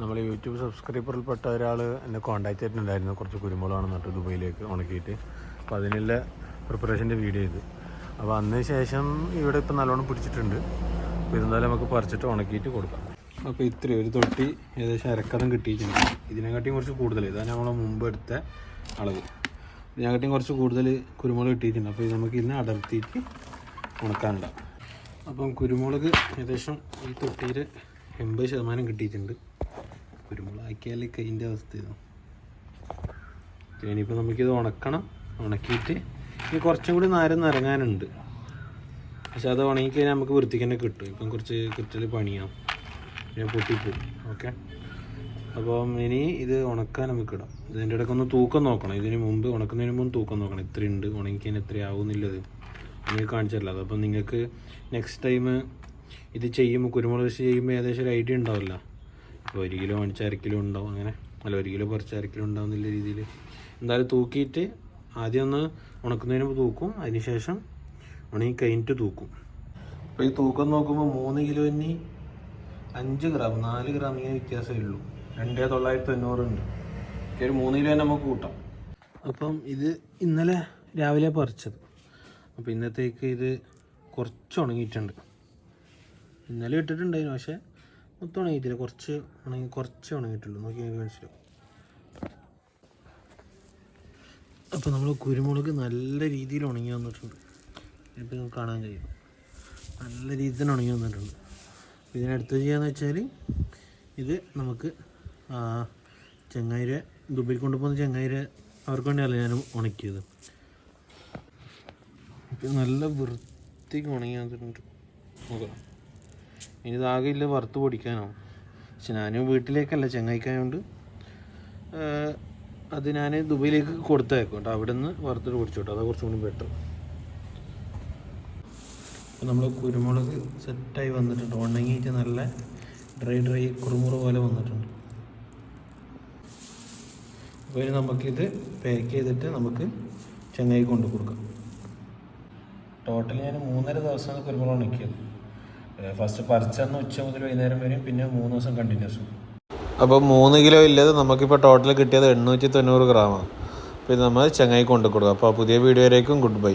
നമ്മൾ യൂട്യൂബ് സബ്സ്ക്രൈബറിൽപ്പെട്ട ഒരാൾ എന്നെ കോൺടാക്ട് ചെയ്തിട്ടുണ്ടായിരുന്നു. കുറച്ച് കുരുമുളകാണ് നട്ട് ദുബൈയിലേക്ക് ഉണക്കിയിട്ട്. അപ്പോൾ അതിനുള്ള പ്രിപ്പറേഷന്റെ വീഡിയോ ഇത്. അപ്പോൾ അന്ന് ശേഷം ഇവിടെ ഇപ്പം നല്ലോണം പിടിച്ചിട്ടുണ്ട്. അപ്പോൾ ഇതെന്തായാലും നമുക്ക് പറിച്ചിട്ട് ഉണക്കിയിട്ട് കൊടുക്കാം. അപ്പോൾ ഇത്രയും ഒരു തൊട്ടി ഏകദേശം അരക്കഥം കിട്ടിയിട്ടുണ്ട്. ഇതിനെക്കാട്ടിയും കുറച്ച് കൂടുതൽ ഇതാണ് നമ്മൾ മുമ്പ് എടുത്ത അളവ്. ഇതിനെക്കാട്ടിയും കുറച്ച് കൂടുതൽ കുരുമുളക് കിട്ടിയിട്ടുണ്ട്. അപ്പോൾ ഇത് നമുക്ക് ഇതിനെ അടർത്തിയിട്ട് ഉണക്കാനുണ്ടാവും അപ്പം കുരുമുളക് ഏകദേശം ഈ തൊട്ടിയിൽ എൺപത് ശതമാനം കിട്ടിയിട്ടുണ്ട്. കുരുമുളക് ആക്കിയാൽ കൈന്റെ അവസ്ഥ ഇതാണ് ഇനിയിപ്പോൾ നമുക്കിത് ഉണക്കണം. ഉണക്കിയിട്ട് ഇനി കുറച്ചും കൂടി നാരം നിറങ്ങാനുണ്ട് പക്ഷെ അത് ഉണങ്ങിക്കഴിഞ്ഞാൽ നമുക്ക് വൃത്തിക്ക് തന്നെ കിട്ടും. ഇപ്പം കുറച്ച് കിറ്റൽ പണിയാവും. പിന്നെ പൊട്ടിപ്പോവും. ഓക്കെ? അപ്പം ഇനി ഇത് ഉണക്കാൻ നമുക്ക് ഇടാം. ഇതിന്റെ ഇടയ്ക്ക് ഒന്ന് തൂക്കം നോക്കണം. ഇതിന് മുമ്പ് ഉണക്കുന്നതിന് മുമ്പ് തൂക്കം നോക്കണം. ഇത്രയുണ്ട് ഉണങ്ങിക്കഴിഞ്ഞാൽ എത്ര ആവുന്നില്ലത്. അങ്ങനെ കാണിച്ചല്ല അതപ്പം നിങ്ങൾക്ക് നെക്സ്റ്റ് ടൈം ഇത് ചെയ്യുമ്പോൾ കുരുമുളക് കൃഷി ചെയ്യുമ്പോൾ ഏകദേശം ഒരു ഐഡിയ ഉണ്ടാവില്ല. ഇപ്പോൾ ഒരു കിലോ മേടിച്ച് അര കിലോ ഉണ്ടാവും അങ്ങനെ. അല്ല ഒരു കിലോ കുറച്ച് അര കിലോ ഉണ്ടാവും എന്നുള്ള രീതിയിൽ എന്തായാലും തൂക്കിയിട്ട് ആദ്യം ഒന്ന് ഉണക്കുന്നതിന് മുമ്പ് തൂക്കും. അതിനുശേഷം ഉണങ്ങി കഴിഞ്ഞിട്ട് തൂക്കും. അപ്പോൾ ഈ തൂക്കം നോക്കുമ്പോൾ മൂന്ന് കിലോന് അഞ്ച് ഗ്രാം നാല് ഗ്രാം ഇങ്ങനെ വ്യത്യാസമേ ഉള്ളൂ. രണ്ടേ തൊള്ളായിരത്തി തൊണ്ണൂറുണ്ട് ഒരു മൂന്ന് കിലോ നമുക്ക് കൂട്ടാം. അപ്പം ഇത് ഇന്നലെ രാവിലെ പറിച്ചത്. അപ്പോൾ ഇന്നത്തേക്ക് ഇത് കുറച്ച് ഉണങ്ങിയിട്ടുണ്ട്. ഇന്നലെ ഇട്ടിട്ടുണ്ടായിരുന്നു പക്ഷേ മൊത്തം ഉണങ്ങിയിട്ടില്ല. കുറച്ച് ഉണങ്ങി കുറച്ച് ഉണങ്ങിയിട്ടുള്ളൂ. നോക്കി എനിക്ക് മനസ്സിലാവും അപ്പോൾ നമ്മൾ കുരുമുളക് നല്ല രീതിയിൽ ഉണങ്ങി വന്നിട്ടുണ്ട്. ഇപ്പോൾ നിങ്ങൾക്ക് കാണാൻ കഴിയും. നല്ല രീതിയിൽ തന്നെ ഉണങ്ങി വന്നിട്ടുണ്ട്. ഇതിനടുത്ത് ചെയ്യാന്ന് വെച്ചാൽ ഇത് നമുക്ക് ചെങ്ങായിര ദുബൈയിൽ കൊണ്ടുപോകുന്ന ചെങ്ങായിരെ അവർക്ക് വേണ്ടിയല്ല ഞാൻ ഉണക്കിയത്. ഇപ്പം നല്ല വൃത്തിക്ക് ഉണങ്ങി വന്നിട്ടുണ്ട്. നോക്കാം. ഇതാകെ ഇല്ല വറുത്ത് പൊടിക്കാനോ. പക്ഷെ ഞാൻ വീട്ടിലേക്കല്ല ചെങ്ങായിക്കായോണ്ട്. അത് ഞാൻ ദുബൈയിലേക്ക് കൊടുത്തേക്കും കേട്ടോ. അവിടെ നിന്ന് വറുത്തിട്ട് പൊടിച്ചോട്ടോ. അതാ കുറച്ചും കൂടി ബെറ്റർ അപ്പോൾ നമ്മൾ കുരുമുളക് സെറ്റായി വന്നിട്ടുണ്ട്. ഉണങ്ങിയിട്ട് നല്ല ഡ്രൈ ഡ്രൈ കുറുമുറ പോലെ വന്നിട്ടുണ്ട്. അപ്പോൾ ഇനി നമുക്കിത് പാക്ക് ചെയ്തിട്ട് നമുക്ക് ചെങ്ങായി കൊണ്ട് കൊടുക്കാം ടോട്ടൽ ഞാൻ മൂന്നര ദിവസമാണ് കുരുമുളക് ഉണക്കിയത്. ഫസ്റ്റ് പറിച്ചന്ന് ഉച്ച മുതൽ വൈകുന്നേരം വരും പിന്നെ മൂന്ന് ദിവസം കണ്ടിന്യൂസ് അപ്പോൾ മൂന്ന് കിലോ ഇല്ലത് നമുക്കിപ്പോൾ ടോട്ടൽ കിട്ടിയത് എണ്ണൂറ്റി തൊണ്ണൂറ് ഗ്രാമാണ് അപ്പോൾ ഇത് നമ്മൾ ചങ്ങായി കൊണ്ടു കൊടുക്കുക അപ്പോൾ പുതിയ വീഡിയോയിലേക്കും ഗുഡ് ബൈ